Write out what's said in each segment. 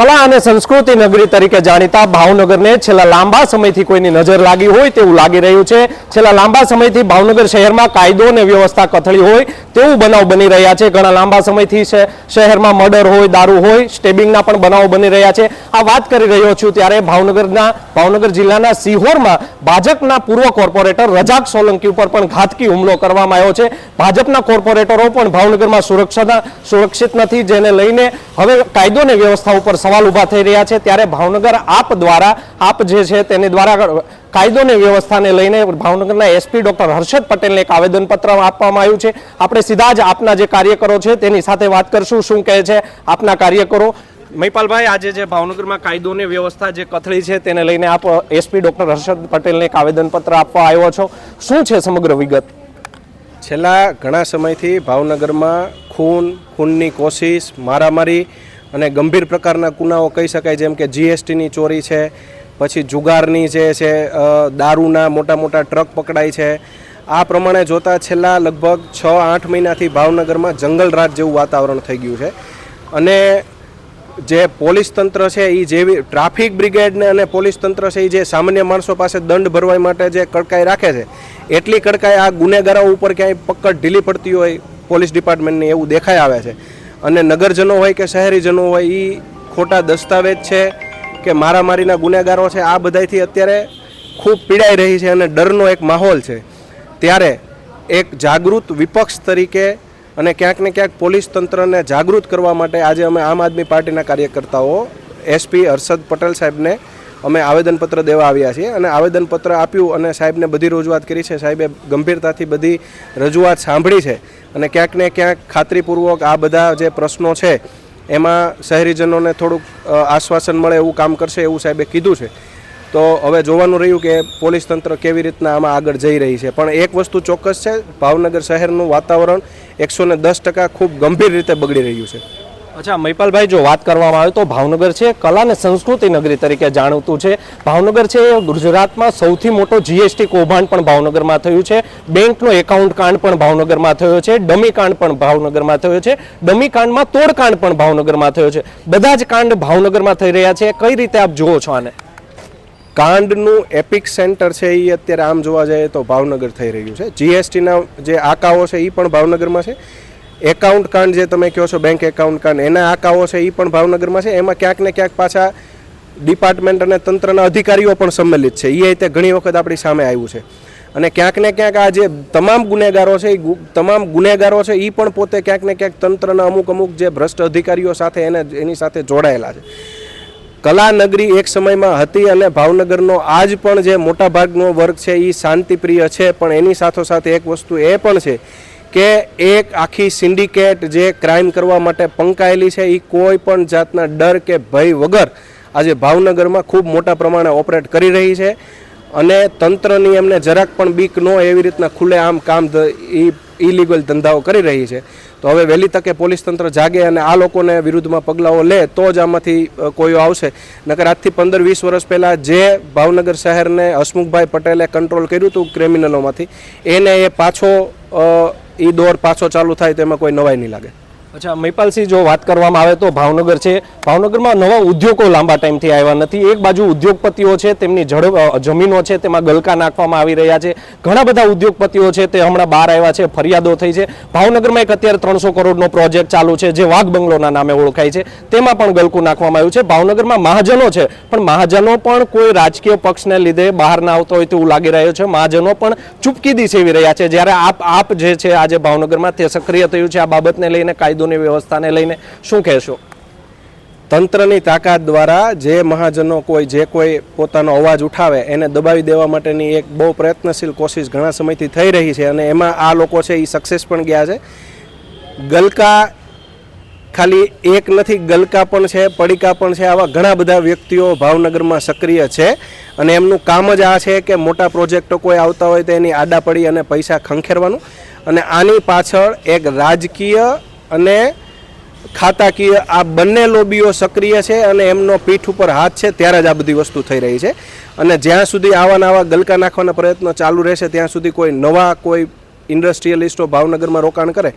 કલા અને સંસ્કૃતિ નગરી તરીકે જાણીતા ભાવનગરને છેલ્લા લાંબા સમયથી કોઈની નજર લાગી હોય તેવું લાગી રહ્યું છે. છેલ્લા લાંબા સમયથી ભાવનગર શહેરમાં કાયદો અને વ્યવસ્થા કથળી હોય તેવું બનાવ બની રહ્યા છે. ઘણા લાંબા સમયથી શહેરમાં મર્ડર હોય, દારૂ હોય, સ્ટેબિંગના પણ બનાવો બની રહ્યા છે. આ વાત કરી રહ્યો છું ત્યારે ભાવનગરના, ભાવનગર જિલ્લાના સિહોરમાં ભાજપના પૂર્વ કોર્પોરેટર રજાક સોલંકી ઉપર પણ ઘાતકી હુમલો કરવામાં આવ્યો છે. ભાજપના કોર્પોરેટરો પણ ભાવનગરમાં સુરક્ષા, સુરક્ષિત નથી જેને લઈને હવે કાયદો અને વ્યવસ્થા ઉપર સવાલ ઊભા થઈ રહ્યા છે. ત્યારે ભાવનગર આપ દ્વારા, આપ જે છે તેની દ્વારા કાયદો અને વ્યવસ્થાને લઈને ભાવનગરના એસપી ડોક્ટર હર્ષદ પટેલને એક આવેદનપત્ર આપવામાં આવ્યું છે. આપણે સીધા જ આપના જે કાર્યકરો છે તેની સાથે વાત કરશું. શું કહે છે આપના કાર્યકરો? મહિપાલભાઈ, આજે જે ભાવનગરમાં કાયદો અને વ્યવસ્થા જે કથળી છે તેને લઈને આપ એસપી ડોક્ટર હર્ષદ પટેલને એક આવેદનપત્ર આપવા આવ્યો છો. શું છે સમગ્ર વિગત? છેલ્લા ઘણા સમયથી ભાવનગરમાં ખૂન, ખૂનની કોશિશ, મારામારી અને ગંભીર પ્રકારના ગુનાઓ કહી શકાય, જેમ કે જીએસટીની ચોરી છે, પછી જુગારની જે છે દારૂના મોટા મોટા ટ્રક પકડાય છે. આ પ્રમાણે જોતાં છેલ્લા લગભગ છ આઠ મહિનાથી ભાવનગરમાં જંગલરાજ જેવું વાતાવરણ થઈ ગયું છે. અને જે પોલીસ તંત્ર છે એ જેવી ટ્રાફિક બ્રિગેડને અને પોલીસ તંત્ર છે એ જે સામાન્ય માણસો પાસે દંડ ભરવા માટે જે કડકાઈ રાખે છે, એટલી કડકાઈ આ ગુનેગારો ઉપર ક્યાંય પકડ ઢીલી પડતી હોય, પોલીસ ડિપાર્ટમેન્ટની એવું દેખાઈ આવે છે. અને નગરજનો હોય કે શહેરીજનો હોય એ ખોટા દસ્તાવેજ છે કે મારામારીના ગુનેગારો છે, આ બધાયથી અત્યારે ખૂબ પીડાઈ રહી છે અને ડરનો એક માહોલ છે. ત્યારે એક જાગૃત વિપક્ષ તરીકે અને ક્યાંક ને ક્યાંક પોલીસ તંત્રને જાગૃત કરવા માટે આજે અમે આમ આદમી પાર્ટીના કાર્યકર્તાઓ, એસપી હર્ષદ પટેલ સાહેબને અમે આવેદનપત્ર દેવા આવ્યા છીએ અને આવેદનપત્ર આપ્યું અને સાહેબને બધી રજૂઆત કરી છે. સાહેબે ગંભીરતાથી બધી રજૂઆત સાંભળી છે. અને ક્યાંક ને ક્યાંક ખાતરીપૂર્વક આ બધા જે પ્રશ્નો છે, એમાં શહેરીજનોને થોડુંક આશ્વાસન મળે એવું કામ કરશે એવું સાહેબે કીધું છે. તો હવે જોવાનું રહ્યું કે પોલીસ તંત્ર કેવી રીતના આમાં આગળ જઈ રહી છે. પણ એક વસ્તુ ચોક્કસ છે, ભાવનગર શહેરનું વાતાવરણ એકસો ને દસ ટકા ખૂબ ગંભીર રીતે બગડી રહ્યું છે. અચ્છા મહિપાલભાઈ જો વાત કરવામાં આવે તો ભાવનગર છે કલા અને સંસ્કૃતિ નગરી તરીકે જાણીતું છે. ભાવનગર છે ગુજરાતમાં સૌથી મોટો જીએસટી કૌભાંડ પણ ભાવનગરમાં થયું છે. બેંકનો એકાઉન્ટ કાંડ પણ ભાવનગરમાં થયો છે. ડમી કાંડ પણ ભાવનગરમાં થયો છે. ડમી કાંડમાં તોડકાંડ પણ ભાવનગરમાં થયો છે. બધા જ કાંડ ભાવનગરમાં થઈ રહ્યા છે. કઈ રીતે આપ જુઓ છો આને? કાંડનું એપિક સેન્ટર છે એ અત્યારે આમ જોવા જઈએ તો ભાવનગર થઈ રહ્યું છે. જીએસટીના જે આકાઓ છે એ પણ ભાવનગરમાં છે. એકાઉન્ટ કાંડ જે તમે કહો છો બેંક એકાઉન્ટ કાંડ એના આકાઓ છે એ પણ ભાવનગરમાં છે. એમાં ક્યાંક ને ક્યાંક પાછા ડિપાર્ટમેન્ટ અને તંત્રના અધિકારીઓ પણ સંમેલિત છે. એ રીતે ઘણી વખત આપણી સામે આવ્યું છે. અને ક્યાંક ને ક્યાંક આ જે તમામ ગુનેગારો છે એ તમામ ગુનેગારો છે એ પણ પોતે ક્યાંક ને ક્યાંક તંત્રના અમુક અમુક જે ભ્રષ્ટ અધિકારીઓ સાથે એને, એની સાથે જોડાયેલા છે. કલાનગરી એક સમયમાં હતી અને ભાવનગરનો આજ પણ જે મોટાભાગનો વર્ગ છે એ શાંતિપ્રિય છે, પણ એની સાથોસાથ એક વસ્તુ એ પણ છે કે એક આખી સિન્ડિકેટ જે ક્રાઇમ કરવા માટે પંકાયેલી છે એ કોઈ પણ જાતના ડર કે ભય વગર આજે ભાવનગરમાં ખૂબ મોટા પ્રમાણે ઓપરેટ કરી રહી છે અને તંત્રની એમને જરાક પણ બીક ન એવી રીતના ખુલ્લે આમ કામ ઇલીગલ ધંધાઓ કરી રહી છે. તો હવે વહેલી તકે પોલીસ તંત્ર જાગે અને આ લોકોને વિરુદ્ધમાં પગલાઓ લે તો જ આમાંથી કોઈઓ આવશે. નકર આજથી પંદર વીસ વર્ષ પહેલાં જે ભાવનગર શહેરને હસમુખભાઈ પટેલે કંટ્રોલ કર્યું હતું ક્રિમિનલોમાંથી એને એ પાછો એ દોર પાછો ચાલુ થાય તેમાં કોઈ નવાઈ નહીં લાગે. અચ્છા મહિપાલસિંહ જો વાત કરવામાં આવે તો ભાવનગર છે. ભાવનગરમાં નવા ઉદ્યોગો લાંબા ટાઈમથી આવ્યા નથી. એક બાજુ ઉદ્યોગપતિઓ છે, તેમની જળ જમીનો છે, તેમાં ગલકા નાખવામાં આવી રહ્યા છે. ઘણા બધા ઉદ્યોગપતિઓ છે, તે હમણાં બહાર આવ્યા છે, ફરિયાદો થઈ છે. ભાવનગરમાં એક અત્યારે ત્રણસો કરોડનો પ્રોજેક્ટ ચાલુ છે, જે વાઘ બંગલોના નામે ઓળખાય છે. તેમાં પણ ગલકું નાખવામાં આવ્યું છે. ભાવનગરમાં મહાજનો છે, પણ મહાજનો પણ કોઈ રાજકીય પક્ષને લીધે બહાર ના આવતો હોય તેવું લાગી રહ્યું છે. મહાજનો પણ ચૂપકીદી સેવી રહ્યા છે. જ્યારે આપ આપ જે છે આજે ભાવનગરમાં, તે સક્રિય થયું છે. આ બાબતને લઈને કાયદોની વ્યવસ્થાને લઈને શું કહેશો? તંત્રની તાકાત દ્વારા જે મહાજનો કોઈ, જે કોઈ પોતાનો અવાજ ઉઠાવે, એને દબાવી દેવા માટેની એક બહુ પ્રયત્નશીલ કોશિશ ઘણા સમયથી થઈ રહી છે અને એમાં આ લોકો છે એ સક્સેસ પણ ગયા છે. ગલકા ખાલી એક નથી, ગલકા પણ છે, પડીકા પણ છે, આવા ઘણા બધા વ્યક્તિઓ ભાવનગરમાં સક્રિય છે અને એમનું કામ જ આ છે કે મોટા પ્રોજેક્ટો કોઈ આવતા હોય તો એની આડા પડી અને પૈસા ખંખેરવાનું. અને આની પાછળ એક રાજકીય અને ખાતાકીય આ બંને લોબીઓ સક્રિય છે અને એમનો પીઠ ઉપર હાથ છે, ત્યારે જ આ બધી વસ્તુ થઈ રહી છે. અને જ્યાં સુધી આવા નવા ગલકા નાખવાના પ્રયત્નો ચાલુ રહેશે, ત્યાં સુધી કોઈ નવા કોઈ ઇન્ડસ્ટ્રીયલિસ્ટો ભાવનગરમાં રોકાણ કરે,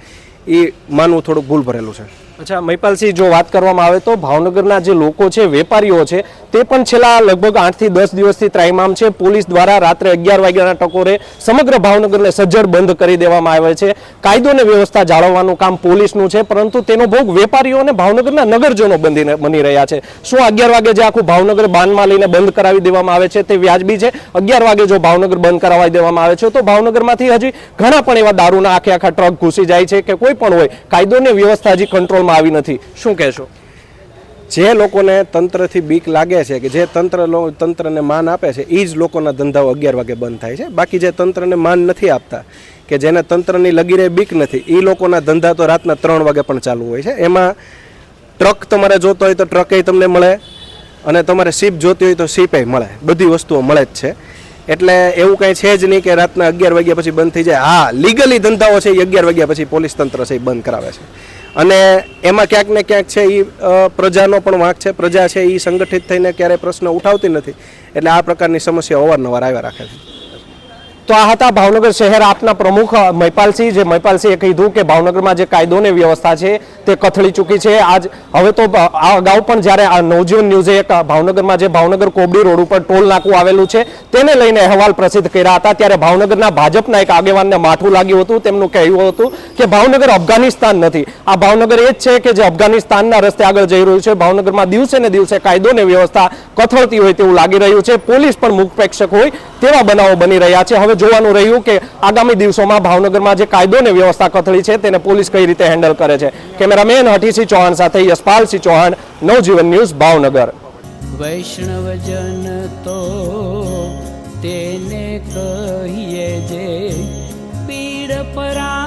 એ માનવું થોડુંક ભૂલ ભરેલું છે. અચ્છા, મહિપાલસિંહ, જો વાત કરવામાં આવે તો ભાવનગરના જે લોકો છે, વેપારીઓ છે તે પણ છેલ્લા લગભગ આઠથી દસ દિવસથી ત્રાઇમામ છે. પોલીસ દ્વારા રાત્રે અગિયાર વાગ્યાના ટકોરે સમગ્ર ભાવનગરને સજ્જડ બંધ કરી દેવામાં આવે છે. કાયદો અને વ્યવસ્થા જાળવવાનું કામ પોલીસનું છે, પરંતુ તેનો ભોગ વેપારીઓ અને ભાવનગરના નગરજનો બંધીને બની રહ્યા છે. શું અગિયાર વાગે જે આખું ભાવનગર બાનમાં લઈને બંધ કરાવી દેવામાં આવે છે તે વ્યાજબી છે? અગિયાર વાગે જો ભાવનગર બંધ કરાવી દેવામાં આવે છે, તો ભાવનગરમાંથી હજી ઘણા પણ એવા દારૂના આખે આખા ટ્રક ઘૂસી જાય છે કે કોઈ પણ હોય. કાયદો અને વ્યવસ્થા હજી કંટ્રોલમાં આવી નથી. શું કહેશો? જે લોકોને તંત્રથી બીક લાગે છે કે જે તંત્ર તંત્રને માન આપે છે એ જ લોકોના ધંધાઓ અગિયાર વાગે બંધ થાય છે. બાકી જે તંત્રને માન નથી આપતા, કે જેને તંત્રની લગીરે બીક નથી એ લોકોના ધંધા તો રાતના ત્રણ વાગે પણ ચાલુ હોય છે. એમાં ટ્રક તમારે જોતો હોય તો ટ્રકે તમને મળે અને તમારે સીપ જોતી હોય તો સીપે મળે. બધી વસ્તુઓ મળે જ છે. એટલે એવું કંઈ છે જ નહીં કે રાતના અગિયાર વાગ્યા પછી બંધ થઈ જાય. હા લીગલી ધંધાઓ છે એ અગિયાર વાગ્યા પછી પોલીસ તંત્ર છે એ બંધ કરાવે છે. અને એમાં ક્યાંક ને ક્યાંક છે એ પ્રજાનો પણ વાંક છે. પ્રજા છે એ સંગઠિત થઈને ક્યારેય પ્રશ્ન ઉઠાવતી નથી. એટલે આ પ્રકારની સમસ્યા અવારનવાર આવ્યા રાખે છે. તો આ હતા ભાવનગર શહેર આપના પ્રમુખ મહિપાલસિંહ જે મહિપાલસિંહે કીધું કે ભાવનગરમાં જે કાયદો ને વ્યવસ્થા છે તે કથળી ચૂકી છે. આજ હવે તો અગાઉ પણ જ્યારે આ નવજીવન ન્યૂઝે એક ભાવનગરમાં જે ભાવનગર કોબડી રોડ ઉપર ટોલ નાકું આવેલું છે, તેને લઈને અહેવાલ પ્રસિદ્ધ કર્યા હતા. ત્યારે ભાવનગરના ભાજપના એક આગેવાનને માઠું લાગ્યું હતું. તેમનું કહેવું હતું કે ભાવનગર અફઘાનિસ્તાન નથી. આ ભાવનગર એ જ છે કે જે અફઘાનિસ્તાનના રસ્તે આગળ જઈ રહ્યું છે. ભાવનગરમાં દિવસે ને દિવસે કાયદો ને વ્યવસ્થા કથળતી હોય તેવું લાગી રહ્યું છે. પોલીસ પણ મુખ પ્રેક્ષક હોય. તેવા બનાવો બની રહ્યા છે. હવે જોવાનું રહ્યું કે આગામી દિવસોમાં ભાવનગરમાં જે કાયદો ને વ્યવસ્થા કથળી છે તેને પોલીસ કઈ રીતે હેન્ડલ કરે છે. કેમેરામેન હઠીસિંહ ચૌહાણ સાથે યશપાલસિંહ ચૌહાણ, નવજીવન ન્યૂઝ, ભાવનગર. વૈષ્ણવજન તો તેને કહીએ જે પીડ પરા